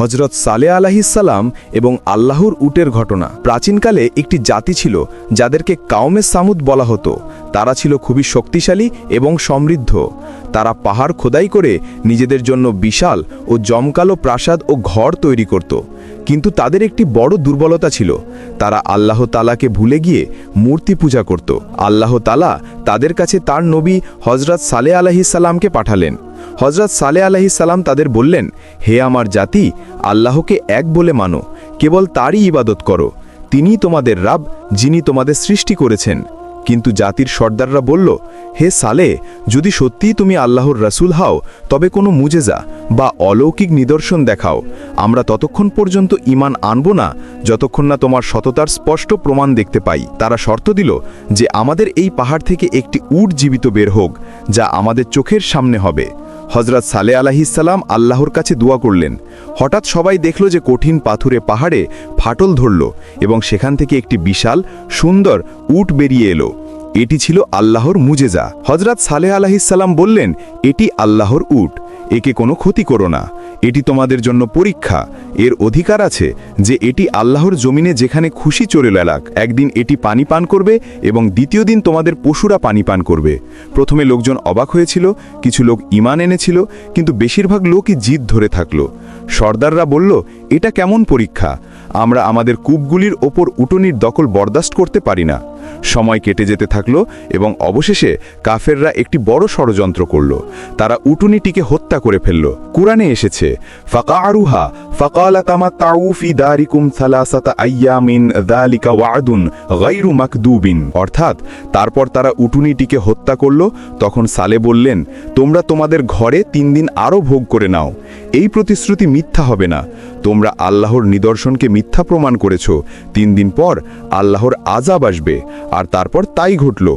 হজরত সালে আলাহিসাল্লাম এবং আল্লাহর উটের ঘটনা। প্রাচীনকালে একটি জাতি ছিল যাদেরকে কাউমে সামুদ বলা হতো। তারা ছিল খুবই শক্তিশালী এবং সমৃদ্ধ। তারা পাহাড় খোদাই করে নিজেদের জন্য বিশাল ও জমকালো প্রাসাদ ও ঘর তৈরি করত। কিন্তু তাদের একটি বড় দুর্বলতা ছিল। তারা আল্লাহ তালাকে ভুলে গিয়ে মূর্তি পূজা করত। আল্লাহ তালা তাদের কাছে তার নবী হজরত সালে আলাহিসাল্লামকে পাঠালেন। হজরত সালে আলাহিসাল্লাম তাদের বললেন, হে আমার জাতি, আল্লাহকে এক বলে মানো, কেবল তারই ইবাদত করো। তিনিই তোমাদের রাব, যিনি তোমাদের সৃষ্টি করেছেন। কিন্তু জাতির সর্দাররা বলল, হে সালে যদি সত্যিই তুমি আল্লাহর রাসূল হাও, তবে কোনো মুজেজা বা অলৌকিক নিদর্শন দেখাও। আমরা ততক্ষণ পর্যন্ত ইমান আনব না, যতক্ষণ না তোমার সততার স্পষ্ট প্রমাণ দেখতে পাই। তারা শর্ত দিল যে আমাদের এই পাহাড় থেকে একটি উট জীবিত বের হোক, যা আমাদের চোখের সামনে হবে। হজরত সালে আলাহিসাল্লাম আল্লাহর কাছে দোয়া করলেন। হঠাৎ সবাই দেখল যে কঠিন পাথুরে পাহাড়ে ফাটল ধরল এবং সেখান থেকে একটি বিশাল, সুন্দর উট বেরিয়ে এলো। এটি ছিল আল্লাহর মুজেজা। হজরত সালে আলাহিসাল্লাম বললেন, এটি আল্লাহর উট। একে কোনো ক্ষতি করো না। এটি তোমাদের জন্য পরীক্ষা। এর অধিকার আছে যে এটি আল্লাহর জমিনে যেখানে খুশি চলে লাগ একদিন এটি পানি পান করবে এবং দ্বিতীয় দিন তোমাদের পশুরা পানি পান করবে। প্রথমে লোকজন অবাক হয়েছিল, কিছু লোক ইমান এনেছিল, কিন্তু বেশিরভাগ লোকই জিদ ধরে থাকল। সর্দাররা বলল, এটা কেমন পরীক্ষা? আমরা আমাদের কূপগুলির ওপর উটনির দখল বরদাস্ত করতে পারি না। সময় কেটে যেতে থাকল এবং অবশেষে কাফেররা একটি বড় ষড়যন্ত্র করল। তারা উটুনিটিকে হত্যা করে ফেলল। কুরআনে এসেছে ফাকা আরুহা ফাকালা তাউফি দারিকুম সালাসাতা আইয়ামিন, দালিকা ওয়াদুন গাইরু মাকদুবিন। অর্থাৎ তারপর তারা উটুনিটিকে হত্যা করল। তখন সালে বললেন, তোমরা তোমাদের ঘরে তিন দিন আরও ভোগ করে নাও। এই প্রতিশ্রুতি মিথ্যা হবে না। তোমরা আল্লাহর নিদর্শনকে মিথ্যা প্রমাণ করেছ। তিন দিন পর আল্লাহর আজাব আসবে। আর তারপর তাই ঘটল।